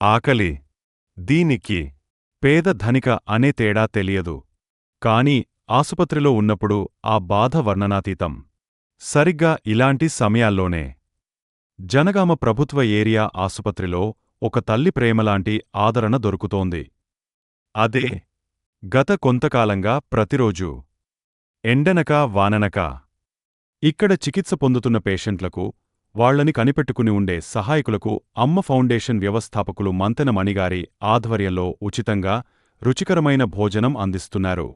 ఆకలి. దీనికి పేద ధనిక అనే తేడా తెలియదు. కాని ఆసుపత్రిలో ఉన్నప్పుడు ఆ బాధ వర్ణనాతీతం. సరిగ్గా ఇలాంటి సమయాల్లోనే. జనగామ ప్రభుత్వ ఏరియా ఆసుపత్రిలో ఒక తల్లి ప్రేమలాంటి ఆదరణ దొరుకుతోంది. అదే గత కొంతకాలంగా ప్రతిరోజూ ఎండనక వాననక. ఇక్కడ చికిత్స పొందుతున్న పేషెంట్లకు వాళ్ళని కనిపెట్టుకుని ఉండే సహాయకులకు అమ్మ ఫౌండేషన్ వ్యవస్థాపకులు మంతెన మణిగారి ఆధ్వర్యంలో ఉచితంగా రుచికరమైన భోజనం అందిస్తున్నారు.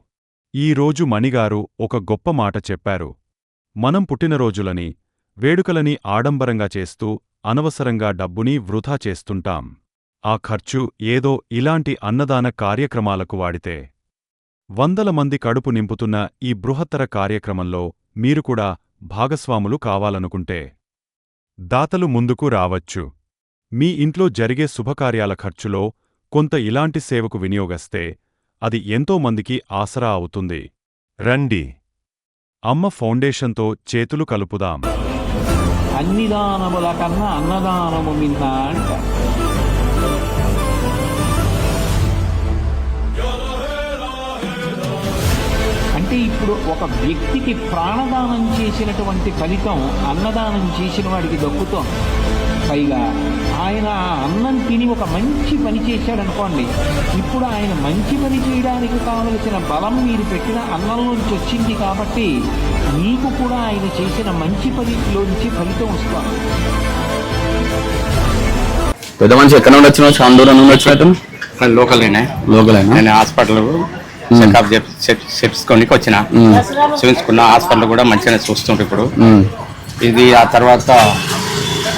ఈ రోజు మణిగారు ఒక గొప్ప మాట చెప్పారు. మనం పుట్టినరోజులని వేడుకలని ఆడంబరంగా చేస్తూ అనవసరంగా డబ్బుని వృధా చేస్తుంటాం. ఆ ఖర్చు ఏదో ఇలాంటి అన్నదాన కార్యక్రమాలకు వాడితే. వందల మంది కడుపు నింపుతున్న ఈ బృహత్తర కార్యక్రమంలో మీరు కూడా భాగస్వాములు కావాలనుకుంటే. దాతలు ముందుకు రావచ్చు. మీ ఇంట్లో జరిగే శుభకార్యాల ఖర్చులో కొంత ఇలాంటి సేవకు వినియోగస్తే అది ఎంతో మందికి ఆసరా అవుతుంది. రండి. అమ్మ ఫౌండేషన్తో చేతులు కలుపుదాం. అన్ని దానముల కన్నా అన్నదానము మిన్న అంటారు అంటే ఇప్పుడు ఒక వ్యక్తికి ప్రాణదానం చేసినటువంటి ఫలితం అన్నదానం చేసిన వాడికి దక్కుతోంది. పైగా ఆయన ఆ అన్నం తిని ఒక మంచి పని చేశాడనుకోండి ఇప్పుడు ఆయన మంచి పని చేయడానికి కావలసిన బలం మీరు పెట్టిన అన్నంలోంచి వచ్చింది కాబట్టి మీకు కూడా ఆయన చేసిన మంచి పనిలోంచి ఫలితం వస్తుంది. పెద్ద మనిషి ఎక్కడ నుండి వచ్చినావు? చాలా దూరం నుండి వచ్చినట్టు? లోకల్నే లోకలేనా నేను హాస్పిటల్ చెకప్ చేపించుకోనికి వచ్చిన. చూపించుకున్న హాస్పిటల్ కూడా మంచిగానే చూస్తుండ్రు ఇప్పుడు. ఇది ఆ తర్వాత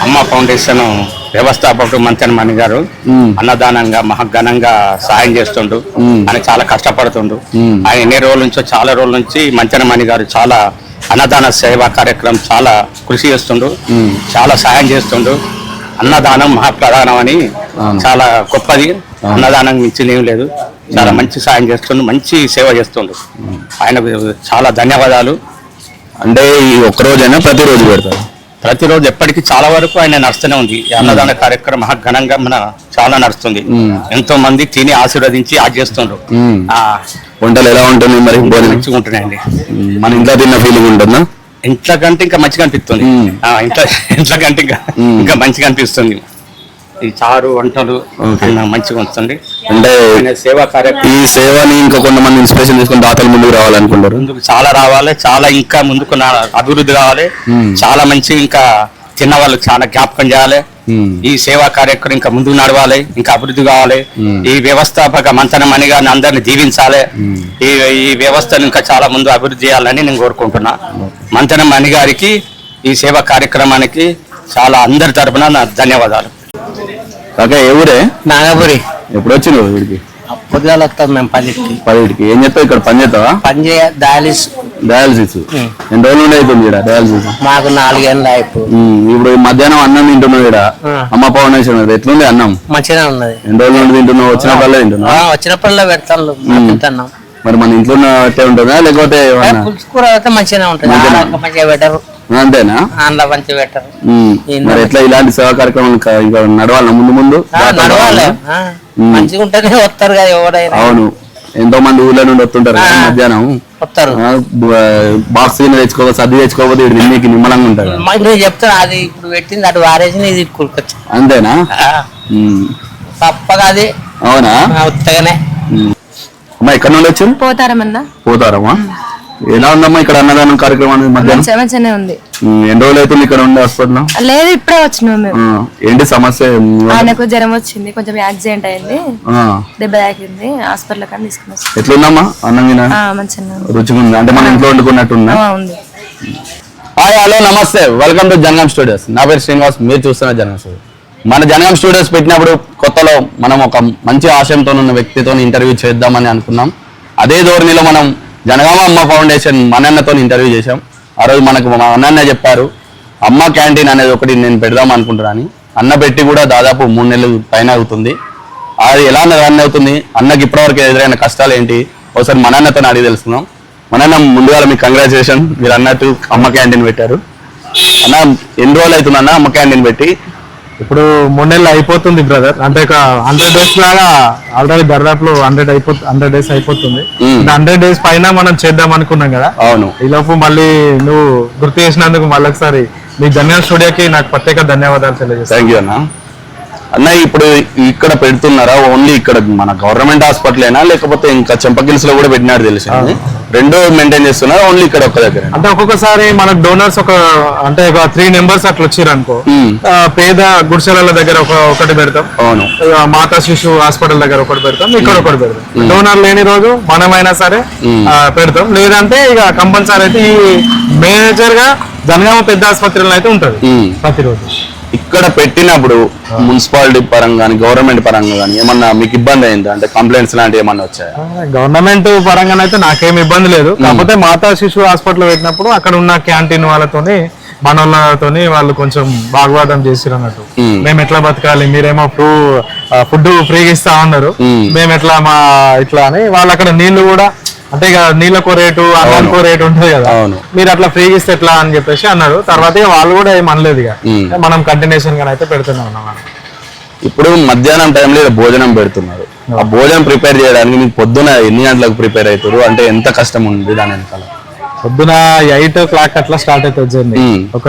అమ్మ ఫౌండేషన్ వ్యవస్థాపకుడు మంచన్ మణి గారు అన్నదానంగా మహాఘనంగా సహాయం చేస్తుండు ఆయన చాలా కష్టపడుతుండు ఆయన ఎన్ని రోజుల నుంచో చాలా రోజుల నుంచి మంచన మణి గారు చాలా అన్నదాన సేవా కార్యక్రమం చాలా కృషి చేస్తుండు చాలా సహాయం చేస్తుండు అన్నదానం మహాప్రధానం అని. చాలా గొప్పది. అన్నదానం మించింది ఏం లేదు. చాలా మంచి సాయం చేస్తుండు మంచి సేవ చేస్తుండు. ఆయనకు చాలా ధన్యవాదాలు. అంటే ఈ ఒక్క రోజైనా ప్రతిరోజు పెడతారు? ప్రతిరోజు ఎప్పటికీ చాలా వరకు ఆయన నడుస్తూనే ఉంది. ఈ అన్నదాన కార్యక్రమం మహా ఘనంగా మన చాలా నడుస్తుంది. ఎంతో మంది తిని ఆశీర్వదించి. ఆ, వంటలు ఎలా ఉంటుంది మరి? మంచిగా ఉంటున్నాయండి. మన ఇంట్లో తిన్న ఫీలింగ్ ఉంటుందా? ఇంట్లో కంటే ఇంకా మంచిగా అనిపిస్తుంది. ఇంట్లో ఇంట్లో కంటే ఇంకా. ఇంకా మంచిగా అనిపిస్తుంది. ఈ చారు వంటలు మంచిగా ఉంటుంది అంటే సేవా కార్యక్రమం. ఈ సేవని ఇంకా కొంతమంది ఇన్స్పిరేషన్ తీసుకొని దాతలు ముందుకు రావాలనుకుంటారు? ముందుకు చాలా రావాలి చాలా ఇంకా ముందుకు నా- అభివృద్ధి కావాలి. మ్మ్. చాలా మంచి ఇంకా చిన్న వాళ్ళకి చాలా జ్ఞాపకం చేయాలి. ఈ సేవా కార్యక్రమం ఇంకా ముందుకు నడవాలి ఇంకా అభివృద్ధి కావాలి. ఈ వ్యవస్థాపక మంతన గారిని అందరిని దీవించాలి. ఈ ఈ వ్యవస్థను ఇంకా చాలా ముందు అభివృద్ధి చేయాలని నేను కోరుకుంటున్నా. మంతన మణి గారికి ఈ సేవా కార్యక్రమానికి చాలా అందరి తరపున నా ధన్యవాదాలు. ఏ ఊరే? నాగపురి. ఎప్పుడు వచ్చినావు వీడికి? పొద్దుగాల వస్తాం మేము పదికి పదిటికి. ఏం చెప్తావు ఇక్కడ? పని చేస్తావా? పని చేయ డయాలిస్ డయాలసిస్ ఎన్ని రోజులు అవుతుంది ఇక్కడ డయాలసిస్ మాకు నాలుగేళ్ళ ఇప్పుడు ఉమ్, ఇప్పుడు మధ్యాహ్నం అన్నం తింటున్నావు ఇక్కడ. అమ్మ పవనేశ్వరం మీద ఎట్లుంది అన్నం? మంచిగా ఉన్నది. ఎన్ని రోజుల నుండి తింటున్నావు? వచ్చినప్పుడల్లా తింటున్నావు? వచ్చినప్పుడల్లా పెడతాను తింటున్నాం మరి మన ఇంట్లో ఉన్నట్టే ఉంటుందా? లేకపోతే కూర అయితే మంచిగానే ఉంటుంది. మంచిగా పెట్టరు. అంతేనా? అందులో మంచిగా పెట్టరు. మరి ఎట్లా ఇలాంటి సేవా కార్యక్రమాలు ఇంకా నడవాలన్నా ముందు ముందు? నడవాలి. మంచిగా ఉంటేనే వస్తారు కదా ఎవడైనా అవును. ఎంతో మంది ఊళ్ళో నుండి వస్తుంటారు కదా. మధ్యాహ్నం. వస్తారు. బాక్స్ గిన్నె తెచ్చుకో సర్ది తెచ్చుకోకపోతే నీకు నిమ్మలంగా ఉంటారు మాకు నేను చెప్తాను అది ఇప్పుడు పెట్టింది అటు వారేసి ఇది కూరుకొచ్చు అంతేనా? తప్పగా అది. అవునా? ఉత్తగానే. ఉమ్. అమ్మా ఎక్కడ నుండి వచ్చారు? పోతారమన్నా. పోతారమ్మా? ఎలా ఉందమ్మా ఇక్కడ అన్నదానం కార్యక్రమానికి మధ్యాహ్నం? మంచిగా మంచిగానే ఉంది. ఎన్ని రోజులు అవుతుంది ఇక్కడ ఉండే హాస్పిటల్ లేదు ఇప్పుడే వచ్చినాం మేము. ఏంటి సమస్య? ఆయనకు జ్వరం వచ్చింది కొంచెం యాక్సిడెంట్ అయింది. దెబ్బ తాకింది హాస్పిటల్ కానీ తీసుకుని వచ్చాం ఎట్లుందమ్మా అన్నం ఉంది. రుచిగా ఉంది? అంటే మన ఇంట్లో ఉంది. హాయ్ హలో నమస్తే. వెల్కమ్ టు జనగాం స్టూడియోస్ నా పేరు శ్రీనివాస్ మీరు చూస్తున్న జనగాం స్టూడియో మన జనగాం స్టూడియోస్ పెట్టినప్పుడు కొత్తలో మనం ఒక మంచి ఆశయంతో ఉన్న వ్యక్తితో ఇంటర్వ్యూ చేద్దామని అనుకున్నాం. అదే ధోరణిలో మనం జనగామ అమ్మ ఫౌండేషన్ మనన్నతో ఇంటర్వ్యూ చేశాం. ఆ రోజు మనకు మా అన్నన్న చెప్పారు అమ్మ క్యాంటీన్ అనేది ఒకటి నేను పెడదాం అనుకుంటున్నాను అన్న పెట్టి కూడా దాదాపు మూడు నెలలు పైన అవుతుంది. అది ఎలా రన్ అవుతుంది? అన్నకి ఇప్పటివరకు ఎదురైన కష్టాలు ఏంటి? ఒకసారి మనన్నతో అడిగి తెలుసుకుందాం. మనన్న ముందుగా మీకు కంగ్రాచులేషన్ మీరు అన్నట్టు అమ్మ క్యాంటీన్ పెట్టారు. అన్న ఎన్ని రోజులు అవుతుంది అన్న అమ్మ క్యాంటీన్ పెట్టి? ఇప్పుడు మూడు నెలలు అయిపోతుంది బ్రదర్ అంటే ఒక హండ్రెడ్ డేస్ లాగా ఆల్రెడీ దర్దాపులో హండ్రెడ్ అయిపో హండ్రెడ్ డేస్ అయిపోతుంది. హండ్రెడ్ డేస్ పైన మనం చేద్దాం అనుకున్నాం కదా. అవును. ఈ లోపు మళ్ళీ నువ్వు గుర్తు చేసినందుకు మళ్ళీ ఒకసారి మీ ధన్యవాద స్టూడియోకి నాకు ప్రత్యేక ధన్యవాదాలు తెలియజేస్తాను. థ్యాంక్ యూ అన్న. అన్న ఇప్పుడు ఇక్కడ పెడుతున్నారా? ఓన్లీ ఇక్కడ మన గవర్నమెంట్ హాస్పిటల్ అయినా లేకపోతే ఇంకా చెంపకిల్స్లో కూడా పెట్టినారు తెలిసింది. రెండు మెయింటైన్ చేస్తున్నారా ఓన్లీ ఇక్కడ ఒక్క దగ్గర అంటే ఒక్కొక్కసారి మనకు డోనర్స్ ఒక అంటే ఒక త్రీ నెంబర్స్ అట్లా వచ్చారు అనుకో మ్మ్. పేద గుడిసెల దగ్గర ఒక ఒకటి పెడతాం. అవును. మాతా శిశు హాస్పిటల్ దగ్గర ఒకటి పెడతాం ఇక్కడ ఒకటి పెడతాం. డోనర్ లేని రోజు మనమైనా సరే పెడతాం. లేదంటే ఇక కంపల్సరీ అయితే ఈ మేజర్గా జనగామ పెద్ద ఆసుపత్రిలో అయితే ఉంటది. ప్రతిరోజు. ఇక్కడ పెట్టినప్పుడు మున్సిపాలిటీ పరంగా కానీ గవర్నమెంట్ పరంగా కానీ ఏమన్నా మీకు ఇబ్బంది అయిందా? అంటే కంప్లైంట్స్ లాంటివి ఏమన్నా వచ్చాయా? గవర్నమెంట్ పరంగానైతే నాకేం ఇబ్బంది లేదు. కాకపోతే మాతా శిశు హాస్పిటల్ పెట్టినప్పుడు అక్కడ ఉన్న క్యాంటీన్ వాళ్ళతోని మన వాళ్ళతోని వాళ్ళు కొంచెం వాగ్వాదం చేసిరు అన్నట్టు మ్మ్. ఎట్లా బతకాలి? మీరేమో ఫ్రూ ఫుడ్ ఫ్రీగా ఇస్తా ఉన్నారు మ్మ్. మేము ఎట్లా మా ఇట్లా అని వాళ్ళు అక్కడ నీళ్ళు కూడా అంటే ఇక నీళ్ళకో రేటు అన్నానికో రేటు ఉంటుంది కదా. అవును. మీరు అట్లా ఫ్రీగా ఇస్తే ఎట్లా అని చెప్పేసి అన్నారు. తర్వాత వాళ్ళు కూడా ఏం అనలేదు ఇక. మనం కంటిన్యూషన్గా అయితే పెడుతూనే ఉన్నాం ఇప్పుడు మధ్యాహ్నం టైంలో భోజనం పెడుతున్నారు. ఆ భోజనం ప్రిపేర్ చేయడానికి మీకు పొద్దున ఎన్ని గంటలకు ప్రిపేర్ అవుతారు అంటే ఎంత కష్టం ఉంది దాని వెనకాల? పొద్దున ఎయిట్ ఓ క్లాక్ అట్లా స్టార్ట్ జర్నీ. మ్మ్. ఒక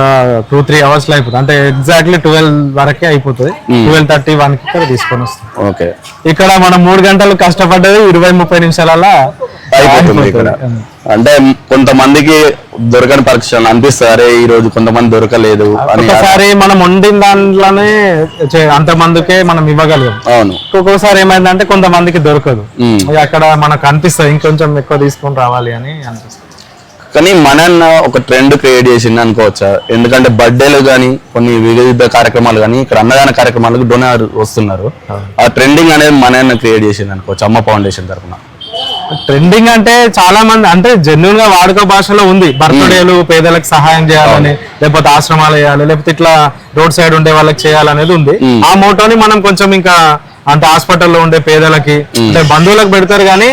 టూ త్రీ అవర్స్లో అయిపోతుంది. అంటే ఎగ్జాక్ట్లీ ట్వెల్వ్ వరకే అయిపోతుంది. ట్వెల్వ్ థర్టీ వన్కి ఇక్కడ తీసుకొని వస్తాం. ఓకే. ఇక్కడ మనం మూడు గంటలు కష్టపడ్డది ఇరవై ముప్పై నిమిషాలలో అయిపోతుంది ఇక్కడ. అంటే కొంతమందికి దొరకని పరీక్షలు అనిపిస్తుంది. అరే ఈ రోజు కొంతమంది దొరకలేదు అని ఒకసారి మనం వండిన దాంట్లోనే చే- అంత మందికే మనం ఇవ్వగలిగాం. అవును. ఒక్కొక్కసారి ఏమైందంటే కొంతమందికి దొరకదు. అక్కడ మనకు అనిపిస్తుంది ఇంకొంచెం ఎక్కువ తీసుకొని రావాలి అని అనిపిస్తుంది. కానీ మన అన్న ఒక ట్రెండ్ క్రియేట్ చేసింది అనుకోవచ్చా? ఎందుకంటే బర్త్డేలు కానీ కొన్ని వివిధ కార్యక్రమాలు కానీ ఇక్కడ అన్నదాన కార్యక్రమాలకు డొనేర్ వస్తున్నారు. ఆ ట్రెండింగ్ అనేది మన అన్న క్రియేట్ చేసింది అనుకోవచ్చు? అమ్మ ఫౌండేషన్ తరఫున. ట్రెండింగ్ అంటే చాలా మంది అంటే జెన్యున్గా వాడుక భాషలో ఉంది. బర్త్డేలు పేదలకు సహాయం చేయాలని లేకపోతే ఆశ్రమాలు చేయాలి లేకపోతే ఇట్లా రోడ్ సైడ్ ఉండే వాళ్ళకి చేయాలనేది ఉంది. ఆ మోటోని మనం కొంచెం ఇంకా అంటే హాస్పిటల్లో ఉండే పేదలకి అంటే బంధువులకు పెడతారు కానీ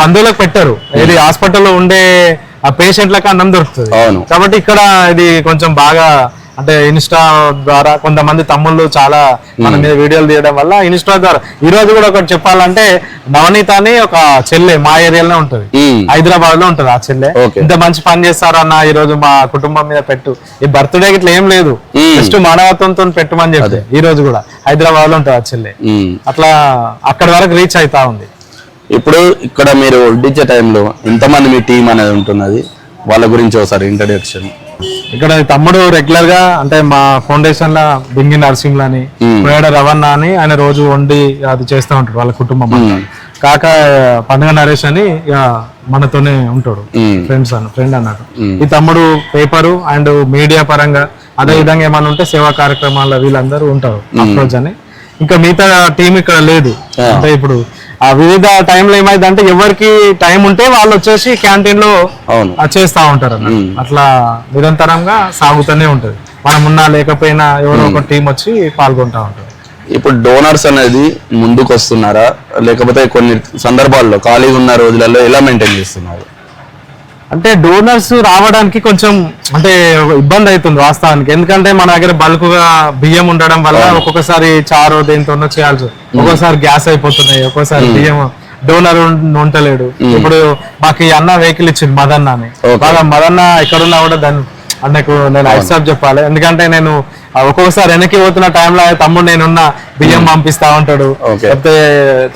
బంధువులకు పెట్టారు. ఇది హాస్పిటల్లో ఉండే ఆ పేషెంట్లకు అన్నం దొరుకుతుంది. కాబట్టి ఇక్కడ ఇది కొంచెం బాగా అంటే ఇన్స్టా ద్వారా కొంతమంది తమ్ముళ్ళు చాలా మన మీద వీడియోలు తీయడం వల్ల ఇన్స్టా ద్వారా ఈ రోజు కూడా ఒకటి చెప్పాలంటే నవనీత అని ఒక చెల్లె మా ఏరియాలోనే ఉంటది. మ్మ్. హైదరాబాద్లో ఉంటది ఆ చెల్లె. ఇంత మంచి పని చేస్తారన్న ఈ రోజు మా కుటుంబం మీద పెట్టు. ఈ బర్త్డే ఇట్లా ఏం లేదు. మ్మ్. జస్ట్ మానవత్వంతో పెట్టమని చెప్పి. ఈ రోజు కూడా హైదరాబాద్లో ఉంటది ఆ చెల్లె. అట్లా అక్కడి వరకు రీచ్ అవుతా ఉంది. ఇప్పుడు ఇక్కడ మీరు వడ్డించే టైంలో ఎంతమంది మీ టీం అనేది ఉంటున్నది? వాళ్ళ గురించి ఒకసారి ఇంట్రడక్షన్ ఇక్కడ తమ్ముడు రెగ్యులర్గా అంటే మా ఫౌండేషన్ లా బింగి నరసింహులు అని కోయడ రవణ అని ఆయన రోజు వండి అది చేస్తూ ఉంటాడు వాళ్ళ కుటుంబం. కాక పండుగ నరేష్ అని మనతోనే ఉంటాడు. ఫ్రెండ్స్ అన్న ఫ్రెండ్ అన్నట్టు ఈ తమ్ముడు పేపరు అండ్ మీడియా పరంగా అదే విధంగా ఏమైనా ఉంటే సేవా కార్యక్రమాల్లో వీళ్ళందరూ ఉంటారు అప్రోచ్ అని. ఇంకా మిగతా టీం ఇక్కడ లేదు. అంటే ఇప్పుడు ఆ వివిధ టైంలో ఏమైందంటే ఎవరికి టైం ఉంటే వాళ్ళు వచ్చేసి క్యాంటీన్లో చేస్తా ఉంటారు. అట్లా నిరంతరంగా సాగుతూనే ఉంటది. మనం ఉన్నా లేకపోయినా ఎవరో ఒక టీం వచ్చి పాల్గొంటా ఉంటారు. ఇప్పుడు డోనర్స్ అనేది ముందుకు వస్తున్నారా లేకపోతే కొన్ని సందర్భాల్లో ఖాళీగా ఉన్న రోజులలో ఎలా మెయింటైన్ చేస్తున్నారు? అంటే డోనర్స్ రావడానికి కొంచెం అంటే ఇబ్బంది అవుతుంది వాస్తవానికి. ఎందుకంటే మన దగ్గర బల్క్గా బియ్యం ఉండడం వల్ల ఒక్కొక్కసారి చారో దేంతోనో చేయాల్సి. ఒక్కొక్కసారి గ్యాస్ అయిపోతున్నాయి ఒక్కొక్కసారి బియ్యం డోనర్ ఉంటలేడు ఇప్పుడు మాకు ఈ అన్న వెహికల్ ఇచ్చింది మదన్న అని. బాగా మదన్న ఎక్కడున్నా కూడా దాన్ని అన్నకు నేను హైట్సాప్ చెప్పాలి. ఎందుకంటే నేను ఒక్కొక్కసారి వెనక్కి పోతున్న టైంలో తమ్ముడు నేనున్నా బియ్యం పంపిస్తా ఉంటాడు. లేకపోతే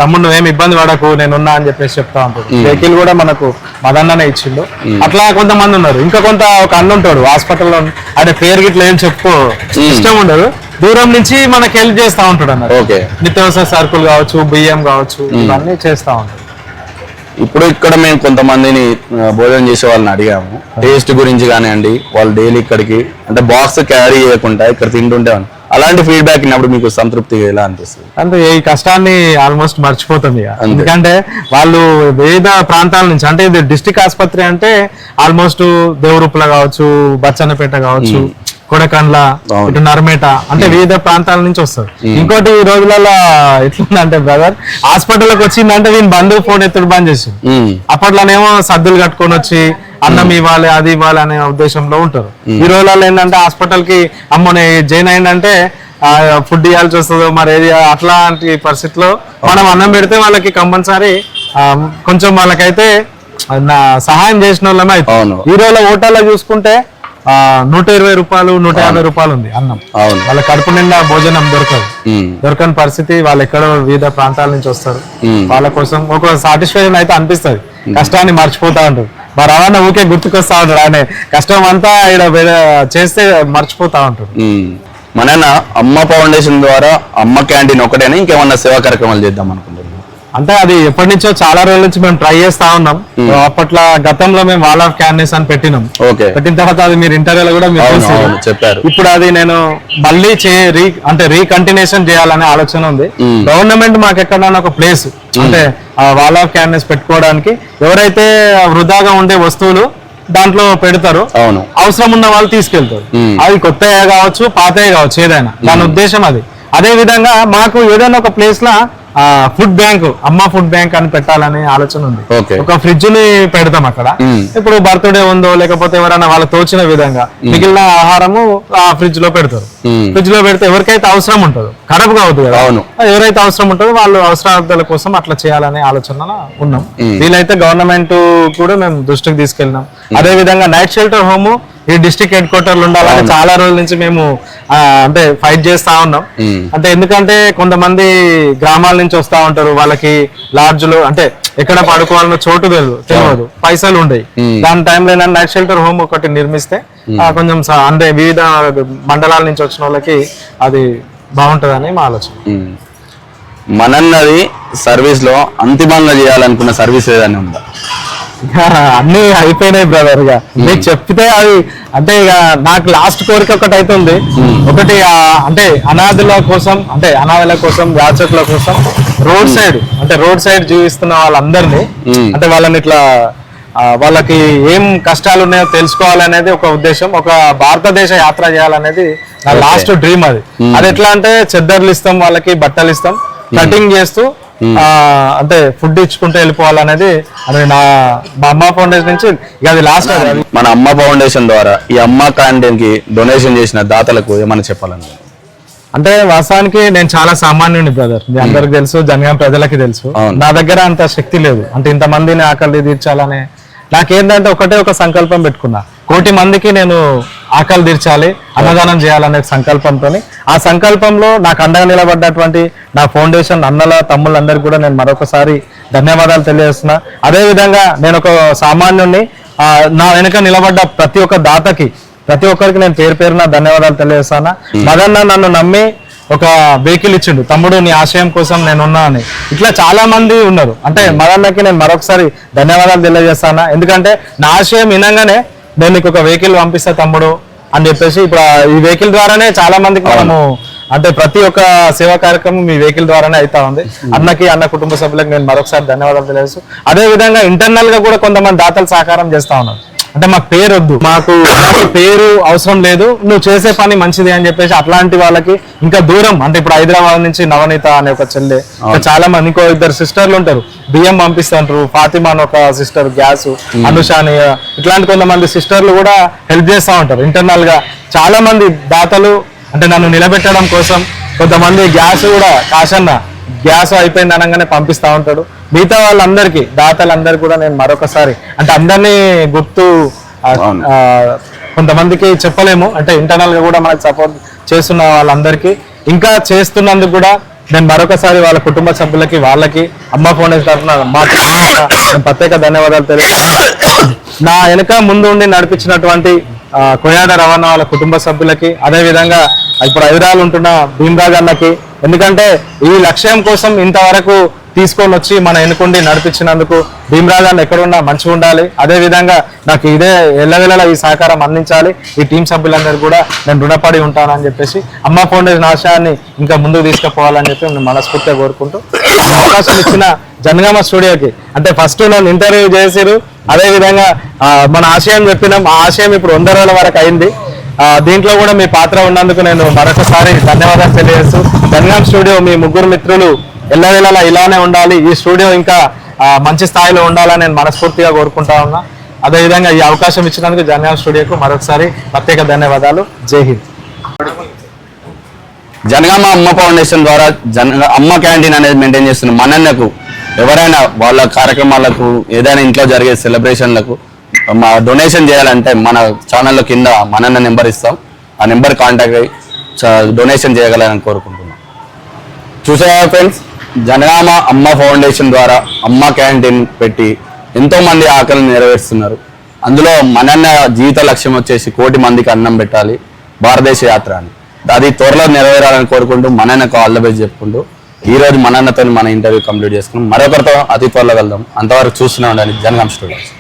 తమ్ముడు నువ్వేం ఇబ్బంది పడకు నేనున్నా అని చెప్పేసి చెప్తా ఉంటాడు వెహికల్ కూడా మనకు మదన్ననే ఇచ్చిండు. అట్లా కొంతమంది ఉన్నారు. ఇంకా కొంత ఒక అన్న ఉంటాడు హాస్పిటల్లో ఆయన పేరు గిట్ల ఏం చెప్పు. ఇష్టం ఉండదు. దూరం నుంచి మనకి హెల్ప్ చేస్తా ఉంటాడు అన్నారు నిత్యావసర సరుకులు కావచ్చు బియ్యం కావచ్చు ఇవన్నీ చేస్తా ఉంటాడు. ఇప్పుడు ఇక్కడ మేము కొంతమందిని భోజనం చేసే వాళ్ళని అడిగాము టేస్ట్ గురించి కానివ్వండి వాళ్ళు డైలీ ఇక్కడికి అంటే బాక్స్ క్యారీ చేయకుండా ఇక్కడ తింటుంటే. అలాంటి ఫీడ్బ్యాక్ మీకు సంతృప్తి ఎలా అనిపిస్తుంది అంటే ఈ కష్టాన్ని ఆల్మోస్ట్ మర్చిపోతాం ఇక అంతే. ఎందుకంటే వాళ్ళు వివిధ ప్రాంతాల నుంచి అంటే ఇది డిస్టిక్ ఆసుపత్రి అంటే ఆల్మోస్ట్ దేవరూపుల కావచ్చు బచ్చన్నపేట కావచ్చు కొడకండ్ల. ఇటు నర్మేట అంటే వివిధ ప్రాంతాల నుంచి వస్తారు. ఇంకోటి ఈ రోజులలో ఎట్లుందంటే బ్రదర్ హాస్పిటల్కి వచ్చిందంటే వీని బంధువు ఫోన్ ఎత్తుడు బంద్ ఉమ్, అప్పట్లోనేమో సద్దులు కట్టుకొని వచ్చి అన్నం ఇవ్వాలి అది ఇవ్వాలి అనే ఉద్దేశంలో ఉంటారు. ఈ రోజులలో ఏంటంటే హాస్పిటల్కి అమ్మని జైన్ అయిందంటే ఫుడ్ ఇవ్వాల్సి వస్తుందో మరి ఏది అట్లాంటి పరిస్థితిలో మనం అన్నం పెడితే వాళ్ళకి కంపల్సరీ కొంచెం వాళ్ళకైతే నా సహాయం చేసిన వాళ్ళమే అవును. ఈ రోజుల హోటల్లో చూసుకుంటే నూట ఇరవై రూపాయలు నూట యాభై రూపాయలు ఉంది అన్నం. అవును. వాళ్ళ కడుపు నిండా భోజనం దొరకదు. దొరకని పరిస్థితి వాళ్ళు ఎక్కడో వివిధ ప్రాంతాల నుంచి వస్తారు. వాళ్ళ కోసం ఒక సాటిస్ఫాక్షన్ అయితే అనిపిస్తుంది. కష్టాన్ని మర్చిపోతా ఉంటారు. మా రవాణా ఊకే గుర్తుకొస్తా ఉంటాడు ఆయన కష్టం అంతా వేరే చేస్తే మర్చిపోతా ఉమ్. మన అమ్మ ఫౌండేషన్ ద్వారా అమ్మ క్యాంటీన్ ఒకటేనా? ఇంకేమన్నా సేవా కార్యక్రమాలు చేద్దాం అనుకుంటున్నాం అంటే అది ఎప్పటి నుంచో చాలా రోజుల నుంచి మేము ట్రై చేస్తా ఉన్నాం. అప్పట్లో గతంలో మేము వాల్ ఆఫ్ క్యాన్నేస్ అని పెట్టినాం. పెట్టిన తర్వాత అది మీరు ఇంటర్వ్యూలో కూడా మీరు చెప్పారు. ఇప్పుడు అది నేను మళ్ళీ చే రీ అంటే రీకంటిన్యూషన్ చేయాలనే ఆలోచన ఉంది. గవర్నమెంట్ మాకు ఎక్కడైనా ఒక ప్లేస్ అంటే వాల్ ఆఫ్ క్యాన్నేస్ పెట్టుకోవడానికి ఎవరైతే వృధాగా ఉండే వస్తువులు దాంట్లో పెడతారు అవును. అవసరం ఉన్న వాళ్ళు తీసుకెళ్తారు. అది కొత్తయే కావచ్చు పాతయే కావచ్చు ఏదైనా. దాని ఉద్దేశం అది. అదే విధంగా మాకు ఏదైనా ఒక ప్లేస్ లా ఫుడ్ బ్యాంక్ అమ్మ ఫుడ్ బ్యాంక్ అని పెట్టాలనే ఆలోచన ఉంది. ఒక ఫ్రిడ్జ్ని పెడతాం అక్కడ. ఇప్పుడు బర్త్డే ఉందో లేకపోతే ఎవరైనా వాళ్ళకి తోచిన విధంగా మిగిలిన ఆహారము ఆ ఫ్రిడ్జ్లో పెడతారు. ఫ్రిడ్జ్లో పెడితే ఎవరికైతే అవసరం ఉంటుందో ఖరాబ్ కావద్దు కదా? అవును. ఎవరైతే అవసరం ఉంటుందో వాళ్ళు అవసరార్థాల కోసం అట్లా చేయాలనే ఆలోచన ఉన్నాం. వీలైతే గవర్నమెంట్ కూడా మేము దృష్టికి తీసుకెళ్ళినాం అదే విధంగా నైట్ షెల్టర్ హోమ్ ఈ డిస్ట్రిక్ట్ హెడ్ క్వార్టర్లు ఉండాలని చాలా రోజుల నుంచి మేము అంటే ఫైట్ చేస్తా ఉన్నాం. అంటే ఎందుకంటే కొంతమంది గ్రామాల నుంచి వస్తా ఉంటారు. వాళ్ళకి లాడ్జ్లు అంటే ఎక్కడ పడుకోవాలన్న చోటు తెలియదు తెలియదు పైసలు ఉండయి. దాని టైంలో ఏంటంటే నైట్ షెల్టర్ హోమ్ ఒకటి నిర్మిస్తే కొంచెం అంటే వివిధ మండలాల నుంచి వచ్చిన వాళ్ళకి అది బాగుంటుందని మా ఆలోచన. మనన్నది సర్వీస్లో అంతిమంగా చేయాలనుకున్న సర్వీస్ ఏదైనా ఉందా? అన్ని అయిపోయినాయి బ్రదర్ ఇక మీకు చెప్తే అది అంటే ఇక నాకు లాస్ట్ కోరిక ఒకటి అవుతుంది ఒకటి అంటే అనాథుల కోసం అంటే అనాథుల కోసం యాచకుల కోసం రోడ్ సైడ్ అంటే రోడ్ సైడ్ జీవిస్తున్న వాళ్ళందరినీ. అంటే వాళ్ళని ఇట్లా వాళ్ళకి ఏం కష్టాలు ఉన్నాయో తెలుసుకోవాలనేది ఒక ఉద్దేశం ఒక భారతదేశ యాత్ర చేయాలనేది నా లాస్ట్ డ్రీమ్ అది. అది ఎట్లా అంటే చెద్దర్లు ఇస్తాం వాళ్ళకి బట్టలు ఇస్తాం కటింగ్ చేస్తూ అంటే ఫుడ్ ఇచ్చుకుంటూ వెళ్ళిపోవాలనేది అది నా మా అమ్మ ఫౌండేషన్ నుంచి ఇక అది లాస్ట్ మన అమ్మ ఫౌండేషన్ ద్వారా ఈ అమ్మ క్యాంటీన్కి డొనేషన్ చేసిన దాతలకు ఏమైనా చెప్పాలని అంటే వాస్తవానికి నేను చాలా సామాన్యుని బ్రదర్ మీ అందరికి తెలుసు జనగాం ప్రజలకి తెలుసు. నా దగ్గర అంత శక్తి లేదు. అంటే ఇంతమందిని ఆకలి తీర్చాలనే. నాకేంటంటే ఒకటే ఒక సంకల్పం పెట్టుకున్నా. కోటి మందికి నేను ఆకలి తీర్చాలి అన్నదానం చేయాలనే సంకల్పంతో ఆ సంకల్పంలో నాకు అండగా నిలబడ్డటువంటి నా ఫౌండేషన్ అన్నల తమ్ముళ్ళందరికీ కూడా నేను మరొకసారి ధన్యవాదాలు తెలియజేస్తున్నా. అదే విధంగా నేను ఒక సామాన్యుణ్ణి నా వెనుక నిలబడ్డ ప్రతి ఒక్క దాతకి ప్రతి ఒక్కరికి నేను పేరు పేరున ధన్యవాదాలు తెలియజేస్తాను మదన్న నన్ను నమ్మి ఒక వెహికల్ ఇచ్చిండు. తమ్ముడు నీ ఆశయం కోసం నేను ఉన్నా అని. ఇట్లా చాలా మంది ఉన్నారు. అంటే మదన్నకి నేను మరొకసారి ధన్యవాదాలు తెలియజేస్తాను ఎందుకంటే నా ఆశయం వినంగానే నేను నీకు ఒక వెహికల్ పంపిస్తా తమ్ముడు అని చెప్పేసి ఇప్పుడు ఈ వెహికల్ ద్వారానే చాలా మందికి మనము అంటే ప్రతి ఒక్క సేవా కార్యక్రమం మీ వెహికల్ ద్వారానే అవుతా ఉంది. అన్నకి అన్న కుటుంబ సభ్యులకు నేను మరొకసారి ధన్యవాదాలు తెలియజేస్తూ అదే విధంగా ఇంటర్నల్గా కూడా కొంతమంది దాతలు సహకారం చేస్తా ఉన్నారు. అంటే మాకు పేరు వద్దు మాకు పేరు అవసరం లేదు. నువ్వు చేసే పని మంచిది అని చెప్పేసి అట్లాంటి వాళ్ళకి ఇంకా దూరం. అంటే ఇప్పుడు హైదరాబాద్ నుంచి నవనీత అనే ఒక చెల్లె. చాలా మంది ఇంకో ఇద్దరు సిస్టర్లు ఉంటారు. బియ్యం పంపిస్తుంటారు. ఫాతిమా అని ఒక సిస్టర్ గ్యాస్ అనుషాని ఇట్లాంటి కొంతమంది సిస్టర్లు కూడా హెల్ప్ చేస్తూ ఉంటారు ఇంటర్నల్గా. చాలా మంది దాతలు అంటే నన్ను నిలబెట్టడం కోసం కొంతమంది గ్యాస్ కూడా కాశన్న గ్యాస్ అయిపోయింది అనగానే పంపిస్తా ఉంటాడు. మిగతా వాళ్ళందరికీ దాతలందరికీ కూడా నేను మరొకసారి అంటే అందరినీ గుర్తు కొంతమందికి చెప్పలేము. అంటే ఇంటర్నల్గా కూడా మనకు సపోర్ట్ చేస్తున్న వాళ్ళందరికీ ఇంకా చేస్తున్నందుకు కూడా నేను మరొకసారి వాళ్ళ కుటుంబ సభ్యులకి వాళ్ళకి అమ్మ ఫౌండేషన్ తరఫున మా ప్రత్యేక ధన్యవాదాలు తెలియజేస్తున్నాను. నా వెనుక ముందు ఉండి నడిపించినటువంటి కొయాడ రవాణా వాళ్ళ కుటుంబ సభ్యులకి అదే విధంగా ఇప్పుడు హైదరాబాద్ ఉంటున్న భీమరాజ్ అన్నకి ఎందుకంటే ఈ లక్ష్యం కోసం ఇంతవరకు తీసుకొని వచ్చి మన ఎన్నుకుండి నడిపించినందుకు భీమరాజ్ అన్న ఎక్కడున్నా మంచిగా ఉండాలి. అదే విధంగా నాకు ఇదే ఎల్లవెల్లలా ఈ సహకారం అందించాలి. ఈ టీం సభ్యులందరూ కూడా నేను రుణపడి ఉంటానని చెప్పేసి అమ్మ ఫౌండేషన్ ఆశయాన్ని ఇంకా ముందుకు తీసుకుపోవాలని చెప్పి నేను మనస్ఫూర్తిగా కోరుకుంటూ అవకాశం ఇచ్చిన జనగామ స్టూడియోకి అంటే ఫస్ట్ నన్ను ఇంటర్వ్యూ చేసారు అదే విధంగా మన ఆశయం చెప్పినాం. ఆ ఆశయం ఇప్పుడు వంద రోజుల వరకు అయింది. దీంట్లో కూడా మీ పాత్ర ఉన్నందుకు నేను మరొకసారి ధన్యవాదాలు తెలియజేస్తూ జనగాం స్టూడియో మీ ముగ్గురు మిత్రులు ఎల్లవేళలా ఇలానే ఉండాలి. ఈ స్టూడియో ఇంకా మంచి స్థాయిలో ఉండాలని నేను మనస్ఫూర్తిగా కోరుకుంటా ఉన్నా. అదేవిధంగా ఈ అవకాశం ఇచ్చినందుకు జనగాం స్టూడియోకు. మరొకసారి ప్రత్యేక ధన్యవాదాలు. జై హింద్. జనగామ అమ్మ ఫౌండేషన్ ద్వారా జన అమ్మ క్యాంటీన్ అనేది మెయింటైన్ చేస్తున్న మనన్నకు ఎవరైనా వాళ్ళ కార్యక్రమాలకు ఏదైనా ఇంట్లో జరిగే సెలబ్రేషన్లకు మా డొనేషన్ చేయాలంటే మన ఛానల్లో కింద మనన్న నెంబర్ ఇస్తాం. ఆ నెంబర్ కాంటాక్ట్ అయ్యి డొనేషన్ చేయగలరని కోరుకుంటున్నాం. చూసారా ఫ్రెండ్స్? జనగామ అమ్మ ఫౌండేషన్ ద్వారా అమ్మ క్యాంటీన్ పెట్టి ఎంతోమంది ఆకలిని నెరవేరుస్తున్నారు. అందులో మనన్న జీవిత లక్ష్యం వచ్చేసి కోటి మందికి అన్నం పెట్టాలి భారతదేశ యాత్ర అని. అది త్వరలో నెరవేరాలని కోరుకుంటూ మనన్నకు ఆల్ ద బెస్ట్ చెప్పుకుంటూ ఈ రోజు మనన్నతో మన ఇంటర్వ్యూ కంప్లీట్ చేసుకున్నాం మరొకరితో అతి త్వరలో వెళ్దాం అంతవరకు చూస్తూనే ఉండాలి జనగామ స్టూడెంట్స్.